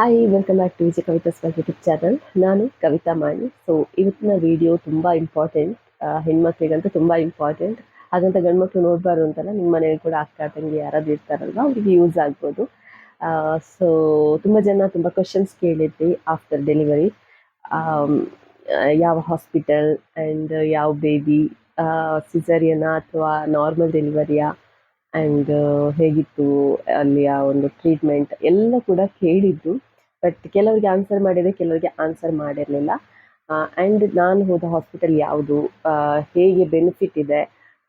Hi welcome back to Viji Kavitha's YouTube channel ನಾನು Kavitha Mani. So ಇವತ್ತಿನ video ತುಂಬ important ಹೆಣ್ಮಕ್ಳಿಗಂತೂ ತುಂಬ ಇಂಪಾರ್ಟೆಂಟ್ ಹಾಗಂತ ಗಂಡ್ಮಕ್ಳು ನೋಡಬಾರ್ದು ಅಂತಲ್ಲ ನಿಮ್ಮ ಮನೇಲಿ ಕೂಡ ಅಕ್ಕ, ತಂಗಿ ಯಾರಾದ್ರು ಇರ್ತಾರಲ್ವ, ಅವ್ರಿಗೆ ಯೂಸ್ ಆಗ್ಬೋದು. ಸೊ ತುಂಬ ಜನ ತುಂಬ ಕ್ವಶನ್ಸ್ ಕೇಳಿದ್ವಿ ಆಫ್ಟರ್ ಡೆಲಿವರಿ ಯಾವ ಹಾಸ್ಪಿಟಲ್ ಆ್ಯಂಡ್ ಯಾವ ಬೇಬಿ ಸಿಸರಿಯನ ಅಥವಾ ನಾರ್ಮಲ್ ಡೆಲಿವರಿಯಾ ಆ್ಯಂಡ್ ಹೇಗಿತ್ತು ಅಲ್ಲಿಯ ಒಂದು ಟ್ರೀಟ್ಮೆಂಟ್ ಎಲ್ಲ ಕೂಡ ಕೇಳಿದ್ರು ಬಟ್ ಕೆಲವರಿಗೆ ಆನ್ಸರ್ ಮಾಡಿದೆ ಕೆಲವರಿಗೆ ಆನ್ಸರ್ ಮಾಡಿರಲಿಲ್ಲ. ಆ್ಯಂಡ್ ನಾನು ಹೋದ ಹಾಸ್ಪಿಟಲ್ ಯಾವುದು? ಹೇಗೆ ಬೆನಿಫಿಟ್ ಇದೆ?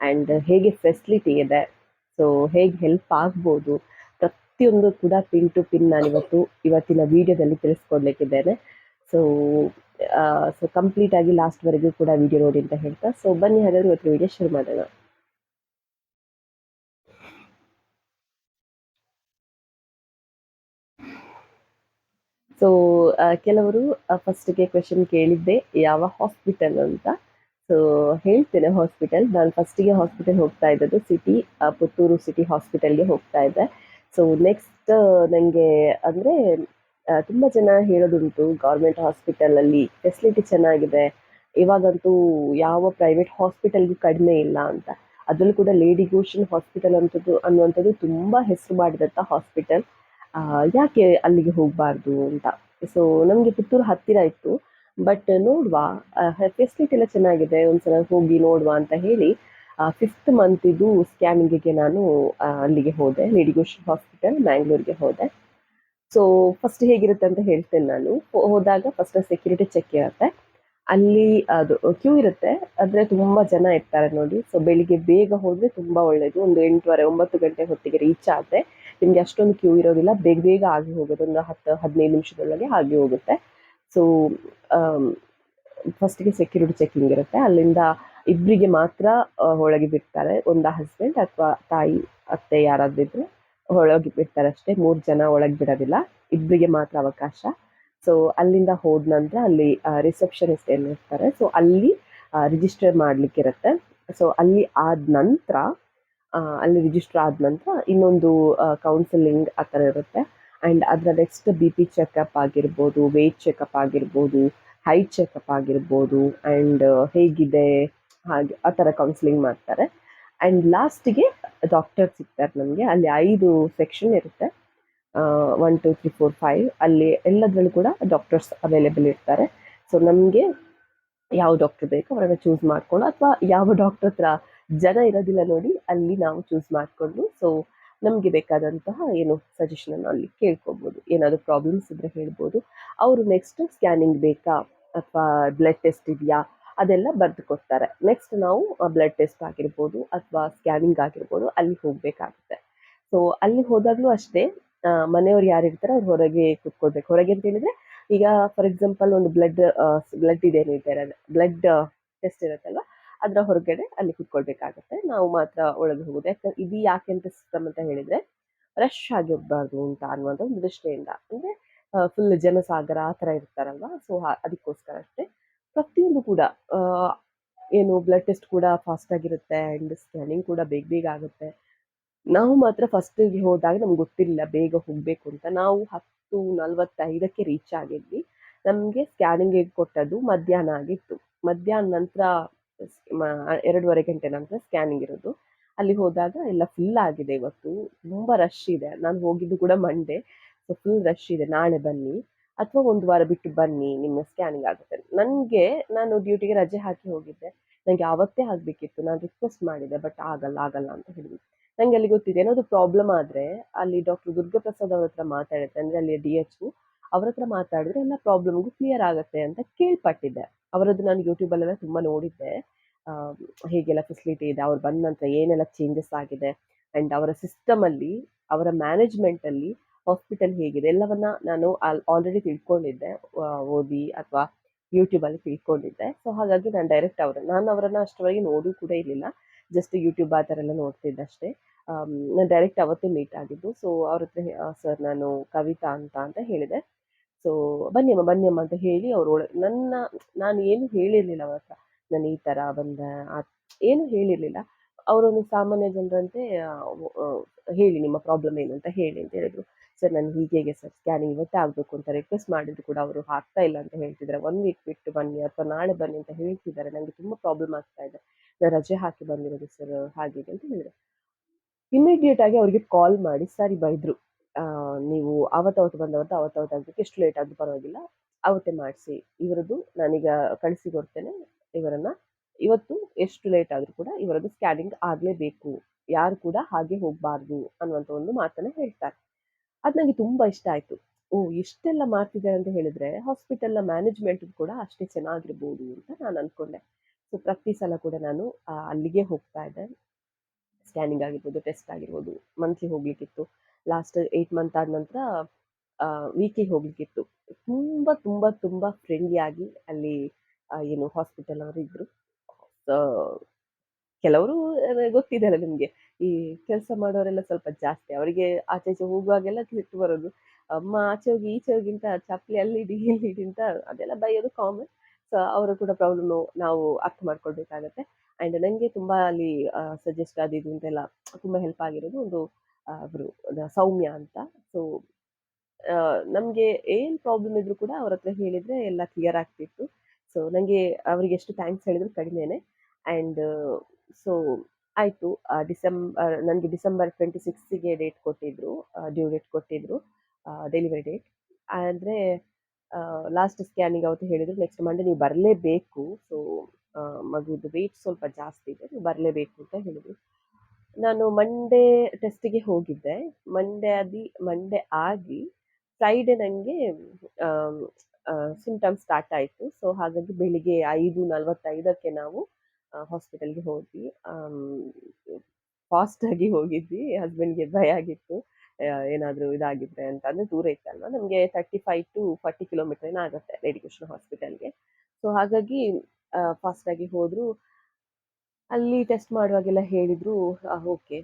ಆ್ಯಂಡ್ ಹೇಗೆ ಫೆಸಿಲಿಟಿ ಇದೆ? ಸೊ ಹೇಗೆ ಹೆಲ್ಪ್ ಆಗ್ಬೋದು? ಪ್ರತಿಯೊಂದು ಕೂಡ ಪಿನ್ ಟು ಪಿನ್ ನಾನು ಇವತ್ತು, ಇವತ್ತಿನ ವಿಡಿಯೋದಲ್ಲಿ ತಿಳಿಸ್ಕೊಡ್ಲಿಕ್ಕಿದ್ದೇನೆ. ಸೊ ಸೊ ಕಂಪ್ಲೀಟ್ ಆಗಿ ಲಾಸ್ಟ್ವರೆಗೂ ಕೂಡ ವಿಡಿಯೋ ನೋಡಿ ಅಂತ ಹೇಳ್ತಾ. ಸೊ ಬನ್ನಿ ಹಾಗಾದ್ರೆ ಇವತ್ತು ವಿಡಿಯೋ ಶುರು ಮಾಡೋಣ. ಸೊ ಕೆಲವರು ಫಸ್ಟ್ಗೆ ಕ್ವೆಶನ್ ಕೇಳಿದ್ದೆ, ಯಾವ ಹಾಸ್ಪಿಟಲ್ ಅಂತ? ಸೊ ಹೇಳ್ತೇನೆ ಹಾಸ್ಪಿಟಲ್ ನಾನು ಫಸ್ಟಿಗೆ ಹಾಸ್ಪಿಟಲ್ ಹೋಗ್ತಾ ಇದ್ದದ್ದು ಸಿಟಿ ಪುತ್ತೂರು ಸಿಟಿ ಹಾಸ್ಪಿಟಲ್ಗೆ ಹೋಗ್ತಾ ಇದ್ದೆ. ಸೊ ನೆಕ್ಸ್ಟ್ ನನಗೆ ಅಂದರೆ ತುಂಬ ಜನ ಹೇಳೋದುಂಟು ಗೌರ್ಮೆಂಟ್ ಹಾಸ್ಪಿಟಲಲ್ಲಿ ಫೆಸಿಲಿಟಿ ಚೆನ್ನಾಗಿದೆ. ಇವಾಗಂತೂ ಯಾವ ಪ್ರೈವೇಟ್ ಹಾಸ್ಪಿಟಲ್ಗೂ ಕಡಿಮೆ ಇಲ್ಲ ಅಂತ. ಅದರಲ್ಲೂ ಕೂಡ ಲೇಡಿ ಗೋಷನ್ ಹಾಸ್ಪಿಟಲ್ ಅಂತದ್ದು ಅನ್ನುವಂಥದ್ದು ತುಂಬ ಹೆಸರು ಮಾಡಿದಂಥ ಹಾಸ್ಪಿಟಲ್ ಯಾಕೆ ಅಲ್ಲಿಗೆ ಹೋಗಬಾರ್ದು ಅಂತ. ಸೊ ನಮಗೆ ಪುತ್ತೂರು ಹತ್ತಿರ ಇತ್ತು. ಬಟ್ ನೋಡುವ ಫೆಸಿಲಿಟಿ ಎಲ್ಲ ಚೆನ್ನಾಗಿದೆ. ಒಂದ್ಸಲ ಹೋಗಿ ನೋಡುವ ಅಂತ ಹೇಳಿ ಫಿಫ್ತ್ ಮಂತಿದು ಸ್ಕ್ಯಾನಿಂಗಿಗೆ ನಾನು ಅಲ್ಲಿಗೆ ಹೋದೆ. ಲೇಡಿಗೋಶ್ ಹಾಸ್ಪಿಟಲ್ ಮ್ಯಾಂಗ್ಳೂರಿಗೆ ಹೋದೆ. ಸೊ ಫಸ್ಟ್ ಹೇಗಿರುತ್ತೆ ಅಂತ ಹೇಳ್ತೇನೆ ನಾನು. ಹೋದಾಗ ಫಸ್ಟ್ ಸೆಕ್ಯೂರಿಟಿ ಚೆಕ್ ಇರುತ್ತೆ. ಅಲ್ಲಿ ಅದು ಕ್ಯೂ ಇರುತ್ತೆ. ಆದರೆ ತುಂಬ ಜನ ಇರ್ತಾರೆ ನೋಡಿ. ಸೊ ಬೆಳಿಗ್ಗೆ ಬೇಗ ಹೋದರೆ ತುಂಬ ಒಳ್ಳೆಯದು ಒಂದು ಎಂಟುವರೆ, ಒಂಬತ್ತು ಗಂಟೆ ಹೊತ್ತಿಗೆ ರೀಚ್ ಆದರೆ. ನಿಮಗೆ ಅಷ್ಟೊಂದು ಕ್ಯೂ ಇರೋದಿಲ್ಲ. ಬೇಗ ಬೇಗ ಆಗಿ ಹೋಗುತ್ತೆ ಒಂದು ಹತ್ತು, ಹದಿನೈದು ನಿಮಿಷದೊಳಗೆ ಆಗಿ ಹೋಗುತ್ತೆ. ಸೊ ಫಸ್ಟಿಗೆ ಸೆಕ್ಯೂರಿಟಿ ಚೆಕಿಂಗ್ ಇರುತ್ತೆ. ಅಲ್ಲಿಂದ ಇಬ್ಬರಿಗೆ ಮಾತ್ರ ಒಳಗೆ ಬಿಡ್ತಾರೆ. ಒಂದು ಹಸ್ಬೆಂಡ್ ಅಥವಾ ತಾಯಿ, ಅತ್ತೆ ಯಾರಾದ್ರೂ ಇದ್ರೆ ಒಳಗೆ ಬಿಡ್ತಾರೆ ಅಷ್ಟೇ. ಮೂರು ಜನ ಒಳಗೆ ಬಿಡೋದಿಲ್ಲ. ಇಬ್ಬರಿಗೆ ಮಾತ್ರ ಅವಕಾಶ. ಸೊ ಅಲ್ಲಿಂದ ಹೋದ ನಂತರ ಅಲ್ಲಿ ರಿಸೆಪ್ಷನಿಸ್ಟ್ ಏನಿರ್ತಾರೆ ಸೊ ಅಲ್ಲಿ ರಿಜಿಸ್ಟರ್ ಮಾಡ್ಲಿಕ್ಕಿರುತ್ತೆ. ಸೊ ಅಲ್ಲಿ ಆದ ನಂತರ ಅಲ್ಲಿ ರಿಜಿಸ್ಟರ್ ಆದ ನಂತರ ಇನ್ನೊಂದು ಕೌನ್ಸಿಲಿಂಗ್ ಆ ಥರ ಇರುತ್ತೆ. ಆ್ಯಂಡ್ ಅದರ ನೆಕ್ಸ್ಟ್ ಬಿ ಪಿ ಚೆಕಪ್ ಆಗಿರ್ಬೋದು ವೆಯ್ಟ್ ಚೆಕಪ್ ಆಗಿರ್ಬೋದು ಹೈಟ್ ಚೆಕಪ್ ಆಗಿರ್ಬೋದು ಆ್ಯಂಡ್ ಹೇಗಿದೆ, ಹಾಗೆ ಆ ಥರ ಕೌನ್ಸಿಲಿಂಗ್ ಮಾಡ್ತಾರೆ. ಆ್ಯಂಡ್ ಲಾಸ್ಟಿಗೆ ಡಾಕ್ಟರ್ ಸಿಗ್ತಾರೆ ನಮಗೆ. ಅಲ್ಲಿ ಐದು ಸೆಕ್ಷನ್ ಇರುತ್ತೆ. One two three four five ಅಲ್ಲಿ ಎಲ್ಲದರಲ್ಲೂ ಕೂಡ ಡಾಕ್ಟರ್ಸ್ ಅವೈಲೇಬಲ್ ಇರ್ತಾರೆ. ಸೊ ನಮಗೆ ಯಾವ ಡಾಕ್ಟರ್ ಬೇಕೋ, ಅವರನ್ನು ಚೂಸ್ ಮಾಡಿಕೊಂಡು ಅಥವಾ ಯಾವ ಡಾಕ್ಟರ್ ಹತ್ರ ಜನ ಇರೋದಿಲ್ಲ ನೋಡಿ, ಅಲ್ಲಿ ನಾವು ಚೂಸ್ ಮಾಡಿಕೊಂಡು ಸೊ ನಮಗೆ ಬೇಕಾದಂತಹ ಏನು ಸಜೆಷನನ್ನು ಅಲ್ಲಿ ಕೇಳ್ಕೊಬೋದು. ಏನಾದರೂ ಪ್ರಾಬ್ಲಮ್ಸ್ ಇದ್ದರೆ ಹೇಳ್ಬೋದು. ಅವರು ನೆಕ್ಸ್ಟ್ ಸ್ಕ್ಯಾನಿಂಗ್ ಬೇಕಾ? ಅಥವಾ ಬ್ಲಡ್ ಟೆಸ್ಟ್ ಇದೆಯಾ? ಅದೆಲ್ಲ ಬರೆದು ಕೊಡ್ತಾರೆ. ನೆಕ್ಸ್ಟ್ ನಾವು ಬ್ಲಡ್ ಟೆಸ್ಟ್ ಆಗಿರ್ಬೋದು ಅಥವಾ ಸ್ಕ್ಯಾನಿಂಗ್ ಆಗಿರ್ಬೋದು, ಅಲ್ಲಿ ಹೋಗಬೇಕಾಗುತ್ತೆ. ಸೊ ಅಲ್ಲಿ ಹೋದಾಗಲೂ ಅಷ್ಟೇ ಮನೆಯವ್ರು ಯಾರು ಇರ್ತಾರೆ ಅವ್ರು ಹೊರಗೆ ಕುತ್ಕೊಳ್ಬೇಕು. ಹೊರಗೆ ಅಂತ ಹೇಳಿದ್ರೆ, ಈಗ ಫಾರ್ ಎಕ್ಸಾಂಪಲ್ ಒಂದು ಬ್ಲಡ್ ಬ್ಲಡ್ ಇದೆ ಇದ್ದಾರೆ ಬ್ಲಡ್ ಟೆಸ್ಟ್ ಇರುತ್ತಲ್ವ? ಅದರ ಹೊರಗಡೆ ಅಲ್ಲಿ ಕುತ್ಕೊಳ್ಬೇಕಾಗತ್ತೆ. ನಾವು ಮಾತ್ರ ಒಳಗೆ ಹೋಗೋದು. ಯಾಕಂದ್ರೆ ಇದು ಯಾಕೆ ಅಂತ ಸಿಸ್ಟಮ್ ಅಂತ ಹೇಳಿದ್ರೆ ರಶ್ ಆಗಿ ಹೋಗ್ಬಾರ್ದು ಅಂತ ಅನ್ನುವಂಥ ಒಂದು ದೃಷ್ಟಿಯಿಂದ. ಅಂದರೆ ಫುಲ್ ಜನಸಾಗರ ಆ ಥರ ಇರ್ತಾರಲ್ವ? ಸೊ ಅದಕ್ಕೋಸ್ಕರ ಅಷ್ಟೇ. ಪ್ರತಿಯೊಂದು ಕೂಡ ಏನು ಬ್ಲಡ್ ಟೆಸ್ಟ್ ಕೂಡ ಫಾಸ್ಟ್ ಆಗಿರುತ್ತೆ ಆ್ಯಂಡ್ ಸ್ಕ್ಯಾನಿಂಗ್ ಕೂಡ ಬೇಗ ಬೇಗ ಆಗುತ್ತೆ. ನಾವು ಮಾತ್ರ ಫಸ್ಟಿಗೆ ಹೋದಾಗ ನಮ್ಗೆ ಗೊತ್ತಿರಲಿಲ್ಲ ಬೇಗ ಹೋಗಬೇಕು ಅಂತ. ನಾವು ಹತ್ತು ನಲ್ವತ್ತೈದಕ್ಕೆ ರೀಚ್ ಆಗಿದ್ವಿ. ನಮಗೆ ಸ್ಕ್ಯಾನಿಂಗ್ ಕೊಟ್ಟದ್ದು ಮಧ್ಯಾಹ್ನ ಆಗಿತ್ತು. ಮಧ್ಯಾಹ್ನ ನಂತರ ಎರಡೂವರೆ ಗಂಟೆ ನಂತರ ಸ್ಕ್ಯಾನಿಂಗ್ ಇರೋದು. ಅಲ್ಲಿ ಹೋದಾಗ ಎಲ್ಲ ಫುಲ್ ಆಗಿದೆ ಇವತ್ತು. ತುಂಬ ರಶ್ ಇದೆ. ನಾನು ಹೋಗಿದ್ದು ಕೂಡ ಮಂಡೇ ಸೊ ಫುಲ್ ರಶ್ ಇದೆ. ನಾಳೆ ಬನ್ನಿ. ಅಥವಾ ಒಂದು ವಾರ ಬಿಟ್ಟು ಬನ್ನಿ. ನಿಮ್ಮ ಸ್ಕ್ಯಾನಿಂಗ್ ಆಗುತ್ತೆ. ನನಗೆ ನಾನು ಡ್ಯೂಟಿಗೆ ರಜೆ ಹಾಕಿ ಹೋಗಿದ್ದೆ. ನನಗೆ ಆವತ್ತೇ ಆಗಬೇಕಿತ್ತು. ನಾನು ರಿಕ್ವೆಸ್ಟ್ ಮಾಡಿದೆ ಬಟ್ ಆಗಲ್ಲ ಆಗಲ್ಲ ಅಂತ ಹೇಳಿದ್ವಿ ನನಗೆ ಅಲ್ಲಿ ಗೊತ್ತಿದೆ. ಏನಾದರೂ ಪ್ರಾಬ್ಲಮ್ ಆದರೆ ಅಲ್ಲಿ ಡಾಕ್ಟರ್ ದುರ್ಗಾಪ್ರಸಾದ್ ಅವ್ರ ಹತ್ರ ಮಾತಾಡುತ್ತೆ. ಅಂದರೆ ಅಲ್ಲಿ ಡಿ ಎಚ್ ಅವ್ರ ಹತ್ರ ಮಾತಾಡಿದ್ರೆ ಎಲ್ಲ ಪ್ರಾಬ್ಲಮ್ಗೂ ಕ್ಲಿಯರ್ ಆಗುತ್ತೆ ಅಂತ ಕೇಳ್ಪಟ್ಟಿದ್ದೆ. ಅವರದ್ದು ನಾನು ಯೂಟ್ಯೂಬಲ್ಲೆಲ್ಲ ತುಂಬ ನೋಡಿದ್ದೆ. ಹೇಗೆಲ್ಲ ಫೆಸಿಲಿಟಿ ಇದೆ, ಅವ್ರು ಬಂದ ನಂತರ ಏನೆಲ್ಲ ಚೇಂಜಸ್ ಆಗಿದೆ ಆ್ಯಂಡ್ ಅವರ ಸಿಸ್ಟಮಲ್ಲಿ ಅವರ ಮ್ಯಾನೇಜ್ಮೆಂಟಲ್ಲಿ ಹಾಸ್ಪಿಟಲ್ ಹೇಗಿದೆ, ಎಲ್ಲವನ್ನ ನಾನು ಆಲ್ ಆಲ್ರೆಡಿ ತಿಳ್ಕೊಂಡಿದ್ದೆ ಓದಿ ಅಥವಾ ಯೂಟ್ಯೂಬಲ್ಲಿ ತಿಳ್ಕೊಂಡಿದ್ದೆ. ಸೊ ಹಾಗಾಗಿ ನಾನು ಡೈರೆಕ್ಟ್ ಅವರ ನಾನು ಅವರನ್ನು ಅಷ್ಟರವರೆಗೆ ನೋಡೂ ಕೂಡ ಇರಲಿಲ್ಲ. ಜಸ್ಟ್ ಯೂಟ್ಯೂಬ್ ಆ ಥರ ಎಲ್ಲ ನೋಡ್ತಿದ್ದೆ ಅಷ್ಟೇ. ನಾನು ಡೈರೆಕ್ಟ್ ಅವತ್ತೇ ಮೀಟ್ ಆಗಿದ್ದು ಸೊ ಅವ್ರ ಹತ್ರ ಸರ್ ನಾನು ಕವಿತಾ ಅಂತ ಅಂತ ಹೇಳಿದೆ. ಸೊ ಬನ್ನಿ ಬನ್ನಿಯಮ್ಮ ಬನ್ನಿ ಅಮ್ಮ ಅಂತ ಹೇಳಿ ಅವರು ನನ್ನ, ನಾನು ಏನು ಹೇಳಿರಲಿಲ್ಲ ಅವ್ರ ಹತ್ರ ನಾನು ಈ ಥರ ಬಂದೆ ಏನು ಹೇಳಿರಲಿಲ್ಲ. ಅವರೊಂದು ಸಾಮಾನ್ಯ ಜನರಂತೆ ಹೇಳಿ ನಿಮ್ಮ ಪ್ರಾಬ್ಲಮ್ ಏನು ಅಂತ ಹೇಳಿ ಅಂತ ಹೇಳಿದ್ರು. ಸರ್, ನಾನು ಹೀಗೆ ಹೇಗೆ ಸರ್ ಸ್ಕ್ಯಾನಿಂಗ್ ಇವತ್ತೇ ಆಗಬೇಕು ಅಂತ ರಿಕ್ವೆಸ್ಟ್ ಮಾಡಿದ್ರು ಕೂಡ ಅವರು ಆಗ್ತಾ ಇಲ್ಲ ಅಂತ ಹೇಳ್ತಿದ್ದಾರೆ. ಒನ್ ವೀಕ್ ಬಿಟ್ಟು ಬನ್ನಿ ಅಥವಾ ನಾಳೆ ಬನ್ನಿ ಅಂತ ಹೇಳ್ತಿದ್ದಾರೆ. ನನಗೆ ತುಂಬ ಪ್ರಾಬ್ಲಮ್ ಆಗ್ತಾ ಇದೆ. ನಾನು ರಜೆ ಹಾಕಿ ಬಂದಿರೋದು ಸರ್, ಹಾಗೆ ಅಂತ ಹೇಳಿದ್ರು. ಇಮಿಡಿಯೇಟ್ ಆಗಿ ಅವರಿಗೆ ಕಾಲ್ ಮಾಡಿ ಸರಿ ಬೈದ್ರು ನೀವು ಅವತ್ತವತ್ತು ಬಂದವತ್ತು ಅವತ್ತವತ್ತು ಆಗಬೇಕು ಎಷ್ಟು ಲೇಟ್ ಆದರೂ ಪರವಾಗಿಲ್ಲ. ಅವತ್ತೇ ಮಾಡಿಸಿ. ಇವರದ್ದು ನಾನೀಗ ಕಳಿಸಿ ಕೊಡ್ತೇನೆ ಇವರನ್ನ ಇವತ್ತು ಎಷ್ಟು ಲೇಟ್ ಆದ್ರೂ ಕೂಡ ಇವರದ್ದು ಸ್ಕ್ಯಾನಿಂಗ್ ಆಗಲೇಬೇಕು. ಯಾರು ಕೂಡ ಹಾಗೆ ಹೋಗಬಾರ್ದು ಅನ್ನುವಂಥ ಒಂದು ಮಾತನ್ನು ಹೇಳ್ತಾರೆ. ಅದು ನನಗೆ ತುಂಬಾ ಇಷ್ಟ ಆಯ್ತು. ಓ, ಇಷ್ಟೆಲ್ಲ ಮಾಡ್ತಿದ್ದಾರೆ ಅಂತ ಹೇಳಿದ್ರೆ ಹಾಸ್ಪಿಟಲ್ನ ಮ್ಯಾನೇಜ್ಮೆಂಟ್ ಕೂಡ ಅಷ್ಟೇ ಚೆನ್ನಾಗಿರ್ಬೋದು ಅಂತ ನಾನು ಅಂದ್ಕೊಂಡೆ ಸೊ ಪ್ರತಿ ಸಲ ಕೂಡ ನಾನು ಅಲ್ಲಿಗೆ ಹೋಗ್ತಾ ಇದ್ದೆ. ಸ್ಕ್ಯಾನಿಂಗ್ ಆಗಿರ್ಬೋದು ಟೆಸ್ಟ್ ಆಗಿರ್ಬೋದು ಮಂತ್ಲಿ ಹೋಗ್ಲಿಕ್ಕಿತ್ತು. ಲಾಸ್ಟ್ ಏಯ್ಟ್ ಮಂತ್ ಆದ ನಂತರ ವೀಕ್ಲಿ ಹೋಗ್ಲಿಕ್ಕಿತ್ತು. ತುಂಬ ತುಂಬ ತುಂಬ ಫ್ರೆಂಡ್ಲಿ ಆಗಿ ಅಲ್ಲಿ ಏನು ಹಾಸ್ಪಿಟಲ್ ಅವರು ಇದ್ರು. ಆ, ಕೆಲವರು ಗೊತ್ತಿದೆ ಅಲ್ಲ ನಿಮಗೆ ಈ ಕೆಲಸ ಮಾಡೋರೆಲ್ಲ ಸ್ವಲ್ಪ ಜಾಸ್ತಿ. ಅವರಿಗೆ ಆಚೆ ಈಚೆ ಹೋಗುವಾಗೆಲ್ಲ ತಿಟ್ಟು ಬರೋದು. ಅಮ್ಮ ಆಚೆ ಹೋಗಿ ಈಚೆ ಹೋಗಿಂತ ಚಪ್ಪಲಿ ಅಲ್ಲಿಡಿ ಇಲ್ಲಿಡಿ ಅಂತ ಅದೆಲ್ಲ ಬೈಯೋದು ಕಾಮನ್ ಸೊ ಅವರು ಕೂಡ ಪ್ರಾಬ್ಲಮ್ ನಾವು ಅರ್ಥ ಮಾಡ್ಕೊಳ್ಬೇಕಾಗತ್ತೆ. ಆ್ಯಂಡ್ ನನಗೆ ತುಂಬ ಅಲ್ಲಿ ಸಜೆಸ್ಟ್ ಅದು ಇದು ಅಂತೆಲ್ಲ ತುಂಬ ಹೆಲ್ಪ್ ಆಗಿರೋದು ಒಂದು ಅವರು ಸೌಮ್ಯ ಅಂತ. ಸೊ ನಮಗೆ ಏನು ಪ್ರಾಬ್ಲಮ್ ಇದ್ರೂ ಕೂಡ ಅವ್ರ ಹತ್ರ ಹೇಳಿದರೆ ಎಲ್ಲ ಕ್ಲಿಯರ್ ಆಗ್ತಿತ್ತು. ಸೊ ನನಗೆ ಅವರಿಗೆ ಎಷ್ಟು ಥ್ಯಾಂಕ್ಸ್ ಹೇಳಿದ್ರು ಕಡಿಮೆನೆ. ಆ್ಯಂಡ್ ಸೊ ಆಯಿತು. ಡಿಸೆಂಬರ್ ನನಗೆ ಡಿಸೆಂಬರ್ ಟ್ವೆಂಟಿ ಸಿಕ್ಸ್ತಿಗೆ ಡೇಟ್ ಕೊಟ್ಟಿದ್ರು. ಡ್ಯೂ ಡೇಟ್ ಕೊಟ್ಟಿದ್ರು. ಡೆಲಿವರಿ ಡೇಟ್ ಆದರೆ ಲಾಸ್ಟ್ ಸ್ಕ್ಯಾನಿಂಗ್ ಅವತ್ತು ಹೇಳಿದ್ರು ನೆಕ್ಸ್ಟ್ ಮಂಡೇ ನೀವು ಬರಲೇಬೇಕು. ಸೊ ಮಗುದು ವೇಟ್ ಸ್ವಲ್ಪ ಜಾಸ್ತಿ ಇದೆ, ನೀವು ಬರಲೇಬೇಕು ಅಂತ ಹೇಳಿದ್ರು. ನಾನು ಮಂಡೇ ಟೆಸ್ಟಿಗೆ ಹೋಗಿದ್ದೆ. ಮಂಡೇ ಆಗಿ ಮಂಡೇ ಆಗಿ ಫ್ರೈಡೆ ನನಗೆ ಸಿಂಟಮ್ಸ್ ಸ್ಟಾರ್ಟ್ ಆಯಿತು. ಸೊ ಹಾಗಾಗಿ ಬೆಳಿಗ್ಗೆ ಐದು ನಲವತ್ತೈದಕ್ಕೆ ನಾವು ಹಾಸ್ಪಿಟಲ್ಗೆ ಹೋದ್ವಿ. ಫಾಸ್ಟಾಗಿ ಹೋಗಿದ್ವಿ. ಹಸ್ಬೆಂಡ್ಗೆ ಭಯ ಆಗಿತ್ತು. ಏನಾದರೂ ಇದಾಗಿದ್ರೆ ಅಂತ ಅಂದರೆ ದೂರ ಇತ್ತಲ್ವ? ನಮಗೆ thirty five to forty kilometre ಏನಾಗುತ್ತೆ ರೇಡಿಕೃಷ್ಣ ಹಾಸ್ಪಿಟಲ್ಗೆ ಸೊ ಹಾಗಾಗಿ ಫಾಸ್ಟಾಗಿ ಹೋದರು. ಅಲ್ಲಿ ಟೆಸ್ಟ್ ಮಾಡುವಾಗೆಲ್ಲ ಹೇಳಿದರು ಓಕೆ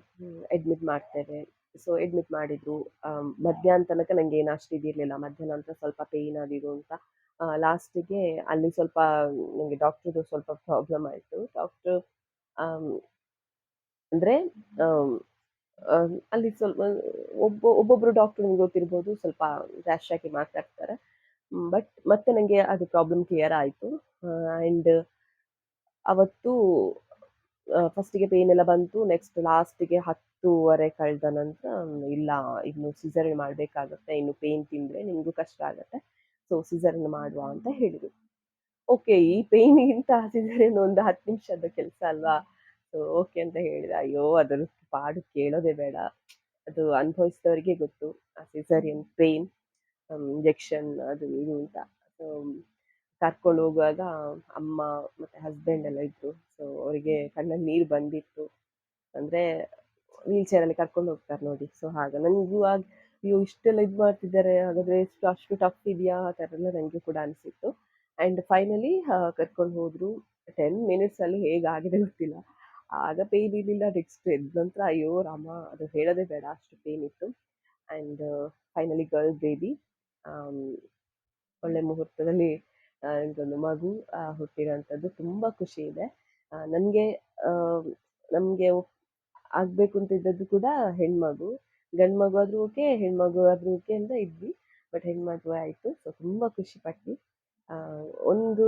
ಅಡ್ಮಿಟ್ ಮಾಡ್ತೇವೆ. ಸೊ ಅಡ್ಮಿಟ್ ಮಾಡಿದರು. ಮಧ್ಯಾಹ್ನ ತನಕ ನನಗೆ ಏನು ಅಷ್ಟು ಇದಿರಲಿಲ್ಲ ಮಧ್ಯಾಹ್ನ ನಂತರ ಸ್ವಲ್ಪ ಪೇಯ್ನ್ ಅದಿದು ಅಂತ. ಲಾಸ್ಟಿಗೆ ಅಲ್ಲಿ ಸ್ವಲ್ಪ ನನಗೆ ಡಾಕ್ಟ್ರದು ಸ್ವಲ್ಪ ಪ್ರಾಬ್ಲಮ್ ಆಯಿತು. ಡಾಕ್ಟ್ರು ಅಂದರೆ ಅಲ್ಲಿ ಸ್ವಲ್ಪ, ಒಬ್ಬ ಒಬ್ಬೊಬ್ಬರು ಡಾಕ್ಟ್ರ್ ನಿಮ್ಗೆ ಗೊತ್ತಿರ್ಬೋದು, ಸ್ವಲ್ಪ ರ್ಯಾಶ್ ಆಗಿ ಮಾತಾಡ್ತಾರೆ. ಬಟ್ ಮತ್ತೆ ನನಗೆ ಅದು ಪ್ರಾಬ್ಲಮ್ ಕ್ಲಿಯರ್ ಆಯಿತು. ಆ್ಯಂಡ್ ಅವತ್ತು ಫಸ್ಟಿಗೆ ಪೇನ್ ಎಲ್ಲ ಬಂತು ನೆಕ್ಸ್ಟ್ ಲಾಸ್ಟಿಗೆ ಹತ್ತೂವರೆ ಕಳೆದ ನಂತರ ಇಲ್ಲ, ಇನ್ನು ಸಿಸರಿನ್ ಮಾಡಬೇಕಾಗತ್ತೆ, ಇನ್ನು ಪೇನ್ ತಿಂದರೆ ನಿಮಗೂ ಕಷ್ಟ ಆಗುತ್ತೆ ಸೊ ಸಿಸರಿನ್ ಮಾಡುವ ಅಂತ ಹೇಳಿದರು. ಓಕೆ ಈ ಪೇಯ್ನಿಗಿಂತ ಸಿಸರಿನ್ ಒಂದು ಹತ್ತು ನಿಮಿಷದ ಕೆಲಸ ಅಲ್ವಾ? ಸೊ ಓಕೆ ಅಂತ ಹೇಳಿದ, ಅಯ್ಯೋ ಅದರ ಪಾಡು ಕೇಳೋದೇ ಬೇಡ. ಅದು ಅನುಭವಿಸಿದವರಿಗೆ ಗೊತ್ತು, ಆ ಸಿಸರಿಯನ್ ಪೇಯ್ನ್ ಇಂಜೆಕ್ಷನ್ ಅದು ಇದು ಅಂತ. ಕರ್ಕೊಂಡು ಹೋಗುವಾಗ ಅಮ್ಮ ಮತ್ತು ಹಸ್ಬೆಂಡ್ ಎಲ್ಲ ಇದ್ದರು ಸೊ ಅವರಿಗೆ ಕಣ್ಣಲ್ಲಿ ನೀರು ಬಂದಿತ್ತು. ಅಂದರೆ ವೀಲ್ ಚೇರಲ್ಲಿ ಕರ್ಕೊಂಡು ಹೋಗ್ತಾರೆ ನೋಡಿ. ಸೊ ಹಾಗ ನನಗೂ ಆಗ ಅಯ್ಯೋ ಇಷ್ಟೆಲ್ಲ ಇದು ಮಾಡ್ತಿದ್ದಾರೆ. ಹಾಗಾದರೆ ಎಷ್ಟು ಅಷ್ಟು ಟಫ್ ಇದೆಯಾ? ಆ ಥರ ಎಲ್ಲ ನನಗೆ ಕೂಡ ಅನಿಸಿತ್ತು. ಆ್ಯಂಡ್ ಫೈನಲಿ ಕರ್ಕೊಂಡು ಹೋದರು. ಟೆನ್ ಮಿನಿಟ್ಸಲ್ಲಿ ಹೇಗಾಗಿದೆ ಗೊತ್ತಿಲ್ಲ. ಆಗ ಪೇಯ್ನ್ ಇರಲಿಲ್ಲ. ನೆಕ್ಸ್ಟ್ ಎದ್ದ ನಂತರ ಅಯ್ಯೋ ರಾಮ ಅದು ಹೇಳೋದೇ ಬೇಡ. ಅಷ್ಟು ಪೇಯ್ನ್ ಇತ್ತು. ಆ್ಯಂಡ್ ಫೈನಲಿ ಗರ್ಲ್ ಬೇಬಿ ಒಳ್ಳೆ ಮುಹೂರ್ತದಲ್ಲಿ ಇದೊಂದು ಮಗು ಹುಟ್ಟಿರೋಂಥದ್ದು ತುಂಬ ಖುಷಿ ಇದೆ. ನನಗೆ ನಮಗೆ ಆಗಬೇಕು ಅಂತ ಇದ್ದದ್ದು ಕೂಡ ಹೆಣ್ಮಗು. ಗಂಡು ಮಗು ಆದರೂ ಓಕೆ, ಹೆಣ್ಮಗು ಆದರೂ ಓಕೆ ಅಂತ ಇದ್ವಿ. ಬಟ್ ಹೆಣ್ಮಗು ಆಯಿತು, ಸೊ ತುಂಬ ಖುಷಿ ಪಟ್ವಿ. ಒಂದು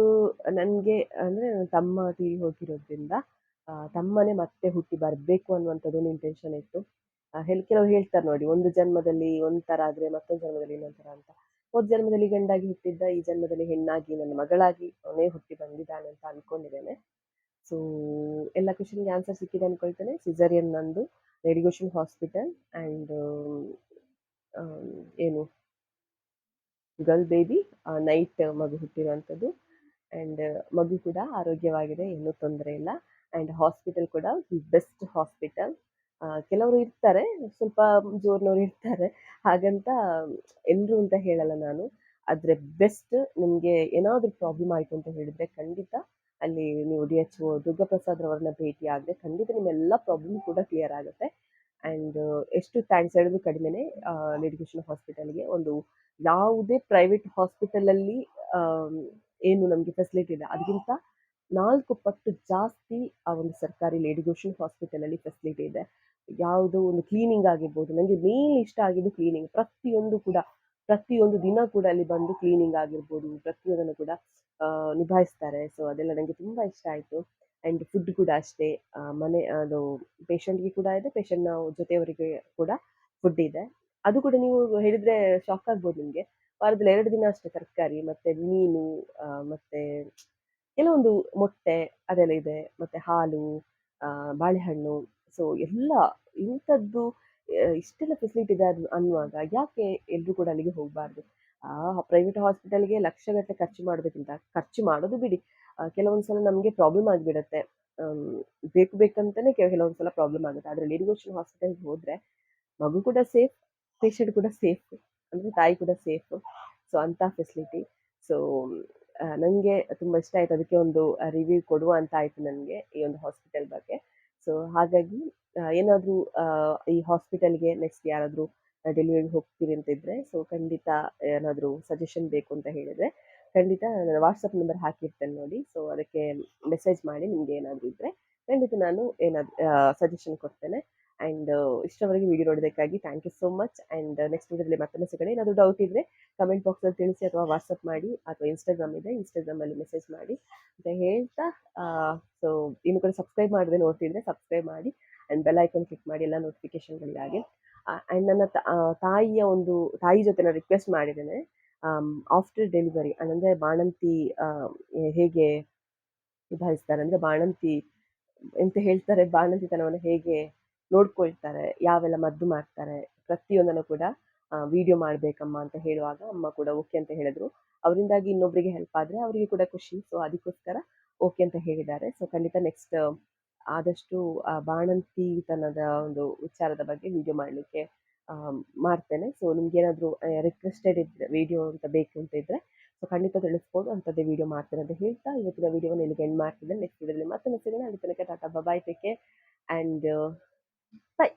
ನನಗೆ ಅಂದರೆ ನನ್ನ ತಮ್ಮ ತೀರಿ ಹೋಗಿರೋದ್ರಿಂದ ತಮ್ಮನೇ ಮತ್ತೆ ಹುಟ್ಟಿ ಬರಬೇಕು ಅನ್ನುವಂಥದ್ದೊಂದು ಇಂಟೆನ್ಷನ್ ಇತ್ತು. ಹೇಳಿ ಕೆಲವ್ರು ಹೇಳ್ತಾರೆ ನೋಡಿ, ಒಂದು ಜನ್ಮದಲ್ಲಿ ಒಂಥರ ಆದರೆ ಮತ್ತೊಂದು ಜನ್ಮದಲ್ಲಿ ಇನ್ನೊಂದು ಥರ ಅಂತ. ಹೋದ ಜನ್ಮದಲ್ಲಿ ಗಂಡಾಗಿ ಹುಟ್ಟಿದ್ದ, ಈ ಜನ್ಮದಲ್ಲಿ ಹೆಣ್ಣಾಗಿ ನನ್ನ ಮಗಳಾಗಿ ಅವನೇ ಹುಟ್ಟಿ ಬಂದಿದ್ದಾನೆ ಅಂತ ಅನ್ಕೊಂಡಿದ್ದೇನೆ. ಸೊ ಎಲ್ಲ ಕ್ವಶನ್ಗೆ ಆನ್ಸರ್ ಸಿಕ್ಕಿದೆ ಅಂದ್ಕೊಳ್ತೇನೆ ಸಿಜರಿಯನ್ ನಂದು ರೆಡಿಗೋಷನ್ ಹಾಸ್ಪಿಟಲ್ ಆ್ಯಂಡ್ ಏನು? ಗರ್ಲ್ ಬೇಬಿ ನೈಟ್ ಮಗು ಹುಟ್ಟಿರುವಂಥದ್ದು ಆ್ಯಂಡ್ ಮಗು ಕೂಡ ಆರೋಗ್ಯವಾಗಿದೆ, ಏನೂ ತೊಂದರೆ ಇಲ್ಲ. ಆ್ಯಂಡ್ ಹಾಸ್ಪಿಟಲ್ ಕೂಡ ಬೆಸ್ಟ್ ಹಾಸ್ಪಿಟಲ್ ಕೆಲವರು ಇರ್ತಾರೆ, ಸ್ವಲ್ಪ ಜೋರಿನವರು ಇರ್ತಾರೆ. ಹಾಗಂತ ಎಲ್ಲರೂ ಅಂತ ಹೇಳಲ್ಲ ನಾನು. ಆದರೆ ಬೆಸ್ಟ್ ನಿಮಗೆ ಏನಾದರೂ ಪ್ರಾಬ್ಲಮ್ ಆಯಿತು ಅಂತ ಹೇಳಿದರೆ ಖಂಡಿತ ಅಲ್ಲಿ ನೀವು ಡಿ ಎಚ್ ಓ ದುರ್ಗಾಪ್ರಸಾದ್ ಅವರನ್ನ ಭೇಟಿ ಆದರೆ ಖಂಡಿತ ನಿಮ್ಮೆಲ್ಲ ಪ್ರಾಬ್ಲಮ್ ಕೂಡ ಕ್ಲಿಯರ್ ಆಗುತ್ತೆ. ಆ್ಯಂಡ್ ಎಷ್ಟು ಥ್ಯಾಂಕ್ಸ್ ಹೇಳಿದ್ರು ಕಡಿಮೆನೇ ಲಿಡಿಗೇಷನ್ ಹಾಸ್ಪಿಟಲ್ಗೆ ಒಂದು ಯಾವುದೇ ಪ್ರೈವೇಟ್ ಹಾಸ್ಪಿಟಲಲ್ಲಿ ಏನು ನಮಗೆ ಫೆಸಿಲಿಟಿ ಇದೆ ಅದಕ್ಕಿಂತ ನಾಲ್ಕು ಪಟ್ಟು ಜಾಸ್ತಿ ಆ ಒಂದು ಸರ್ಕಾರಿ ಲೇಡಿ ಗೋಶನ್ ಹಾಸ್ಪಿಟಲಲ್ಲಿ ಫೆಸಿಲಿಟಿ ಇದೆ. ಯಾವುದೋ ಒಂದು ಕ್ಲೀನಿಂಗ್ ಆಗಿರ್ಬೋದು. ನನಗೆ ಮೇನ್ ಇಷ್ಟ ಆಗಿದ್ದು ಕ್ಲೀನಿಂಗ್ ಪ್ರತಿಯೊಂದು ಕೂಡ, ಪ್ರತಿಯೊಂದು ದಿನ ಕೂಡ ಅಲ್ಲಿ ಬಂದು ಕ್ಲೀನಿಂಗ್ ಆಗಿರ್ಬೋದು. ಪ್ರತಿಯೊಂದನ್ನು ಕೂಡ ನಿಭಾಯಿಸ್ತಾರೆ. ಸೊ ಅದೆಲ್ಲ ನನಗೆ ತುಂಬ ಇಷ್ಟ ಆಯಿತು. ಆ್ಯಂಡ್ ಫುಡ್ ಕೂಡ ಅಷ್ಟೇ. ಮನೆ, ಅದು ಪೇಷಂಟ್ಗೆ ಕೂಡ ಇದೆ ಪೇಷಂಟ್ನ ಜೊತೆಯವರಿಗೆ ಕೂಡ ಫುಡ್ ಇದೆ. ಅದು ಕೂಡ ನೀವು ಹೇಳಿದ್ರೆ ಶಾಕ್ ಆಗ್ಬೋದು ನಿಮಗೆ. ವಾರದಲ್ಲಿ ಎರಡು ದಿನ ಅಷ್ಟೇ ತರಕಾರಿ, ಮತ್ತೆ ಮೀನು ಮತ್ತು ಕೆಲವೊಂದು ಮೊಟ್ಟೆ ಅದೆಲ್ಲ ಇದೆ. ಮತ್ತೆ ಹಾಲು ಬಾಳೆಹಣ್ಣು. ಸೊ ಎಲ್ಲ ಇಂಥದ್ದು ಇಷ್ಟೆಲ್ಲ ಫೆಸಿಲಿಟಿ ಇದೆ ಅದು ಅನ್ನುವಾಗ ಯಾಕೆ ಎಲ್ಲರೂ ಕೂಡ ಅಲ್ಲಿಗೆ ಹೋಗಬಾರ್ದು? ಆ ಪ್ರೈವೇಟ್ ಹಾಸ್ಪಿಟಲ್ಗೆ ಲಕ್ಷಗಟ್ಟಲೆ ಖರ್ಚು ಮಾಡೋದಕ್ಕಿಂತ ಖರ್ಚು ಮಾಡೋದು ಬಿಡಿ. ಕೆಲವೊಂದು ಸಲ ನಮಗೆ ಪ್ರಾಬ್ಲಮ್ ಆಗಿಬಿಡುತ್ತೆ. ಬೇಕು ಬೇಕಂತಾನೆ ಕೆಲ- ಕೆಲವೊಂದು ಸಲ ಪ್ರಾಬ್ಲಮ್ ಆಗುತ್ತೆ. ಆದರೆ ಲೇಡಿಗೋಷನ್ ಹಾಸ್ಪಿಟಲ್ಗೆ ಹೋದರೆ ಮಗು ಕೂಡ ಸೇಫ್ ಪೇಷಂಟ್ ಕೂಡ ಸೇಫ್ ಅಂದರೆ ತಾಯಿ ಕೂಡ ಸೇಫ್ ಸೊ ಅಂಥ ಫೆಸಿಲಿಟಿ ಸೊ ನನಗೆ ತುಂಬ ಇಷ್ಟ ಆಯಿತು. ಅದಕ್ಕೆ ಒಂದು ರಿವ್ಯೂ ಕೊಡುವ ಅಂತ ಆಯಿತು ನನಗೆ ಈ ಒಂದು ಹಾಸ್ಪಿಟಲ್ ಬಗ್ಗೆ. ಸೊ ಹಾಗಾಗಿ ಏನಾದರೂ ಈ ಹಾಸ್ಪಿಟಲ್ಗೆ ನೆಕ್ಸ್ಟ್ ಯಾರಾದರೂ ಡೆಲಿವರಿ ಹೋಗ್ತೀರಿ ಅಂತ ಇದ್ದರೆ ಸೊ ಖಂಡಿತ ಏನಾದರೂ ಸಜೆಷನ್ ಬೇಕು ಅಂತ ಹೇಳಿದರೆ, ಖಂಡಿತ ನನ್ನ ವಾಟ್ಸಪ್ ನಂಬರ್ ಹಾಕಿರ್ತೇನೆ ನೋಡಿ. ಸೊ ಅದಕ್ಕೆ ಮೆಸೇಜ್ ಮಾಡಿ ನಿಮಗೆ ಏನಾದರೂ ಇದ್ದರೆ ಖಂಡಿತ ನಾನು ಏನಾದರೂ ಸಜೆಷನ್ ಕೊಡ್ತೇನೆ. ಆ್ಯಂಡ್ ಇಷ್ಟವರೆಗೆ video ನೋಡೋದಕ್ಕಾಗಿ thank you so much and next ವಿಡಿಯೋದಲ್ಲಿ ಮತ್ತೊಮ್ಮೆ ಸಿಗೋಣ. ಏನಾದರೂ ಡೌಟ್ ಇದ್ದರೆ ಕಮೆಂಟ್ ಬಾಕ್ಸಲ್ಲಿ ತಿಳಿಸಿ ಅಥವಾ ವಾಟ್ಸಪ್ ಮಾಡಿ ಅಥವಾ ಇನ್ಸ್ಟಾಗ್ರಾಮ್ ಇದೆ. ಇನ್ಸ್ಟಾಗ್ರಾಮಲ್ಲಿ ಮೆಸೇಜ್ ಮಾಡಿ ಅಂತ ಹೇಳ್ತಾ ಸೊ ಇನ್ನು ಕೂಡ ಸಬ್ಸ್ಕ್ರೈಬ್ ಮಾಡದೆ ನೋಡ್ತಿದ್ರೆ ಸಬ್ಸ್ಕ್ರೈಬ್ ಮಾಡಿ ಆ್ಯಂಡ್ ಬೆಲ್ ಐಕನ್ ಕ್ಲಿಕ್ ಮಾಡಿ ಎಲ್ಲ ನೋಟಿಫಿಕೇಶನ್ಗಳಿಗಾಗಿ ಆ್ಯಂಡ್ ನನ್ನ ತಾಯಿಯ ಒಂದು, ತಾಯಿ ಜೊತೆ ನಾನು ರಿಕ್ವೆಸ್ಟ್ ಮಾಡಿದ್ದೇನೆ. ಆಫ್ಟರ್ ಡೆಲಿವರಿ ಅಂದರೆ ಬಾಣಂತಿ ಹೇಗೆ ನಿಭಾಯಿಸ್ತಾರೆ, ಅಂದರೆ ಬಾಣಂತಿ, ಎಂತ ಹೇಳ್ತಾರೆ, ಬಾಣಂತಿತನವನ್ನು ಹೇಗೆ ನೋಡ್ಕೊಳ್ತಾರೆ, ಯಾವೆಲ್ಲ ಮದ್ದು ಮಾಡ್ತಾರೆ, ಪ್ರತಿಯೊಂದನ್ನು ಕೂಡ ವಿಡಿಯೋ ಮಾಡಬೇಕಮ್ಮ ಅಂತ ಹೇಳುವಾಗ ಅಮ್ಮ ಕೂಡ ಓಕೆ ಅಂತ ಹೇಳಿದ್ರು. ಅವರಿಂದಾಗಿ ಇನ್ನೊಬ್ಬರಿಗೆ ಹೆಲ್ಪ್ ಆದರೆ ಅವರಿಗೆ ಕೂಡ ಖುಷಿ. ಸೊ ಅದಕ್ಕೋಸ್ಕರ ಓಕೆ ಅಂತ ಹೇಳಿದ್ದಾರೆ. ಸೊ ಖಂಡಿತ ನೆಕ್ಸ್ಟ್ ಆದಷ್ಟು ಬಾಣಂತಿತನದ ಒಂದು ವಿಚಾರದ ಬಗ್ಗೆ ವಿಡಿಯೋ ಮಾಡಲಿಕ್ಕೆ ಮಾಡ್ತೇನೆ. ಸೊ ನಿಮ್ಗೇನಾದರೂ ರಿಕ್ವೆಸ್ಟೆಡ್ ಇದ್ದರೆ ವಿಡಿಯೋ ಅಂತ ಬೇಕು ಅಂತ ಇದ್ದರೆ ಸೊ ಖಂಡಿತ ತಿಳಿಸ್ಬೋದು. ಅಂಥದ್ದೇ ವಿಡಿಯೋ ಮಾಡ್ತೇನೆ ಅಂತ ಹೇಳ್ತಾ, ಇವತ್ತಿನ ವಿಡಿಯೋನ ಇಲ್ಲಿಗೆ ಎಂಡ್ ಮಾಡ್ತಿದ್ದೇನೆ. ನೆಕ್ಸ್ಟ್ ವಿಡಿಯೋದಲ್ಲಿ ಮತ್ತೆ ಸಿಗೋಣ. ಅಲ್ಲಿ ತನಕ tata bye bye take care and but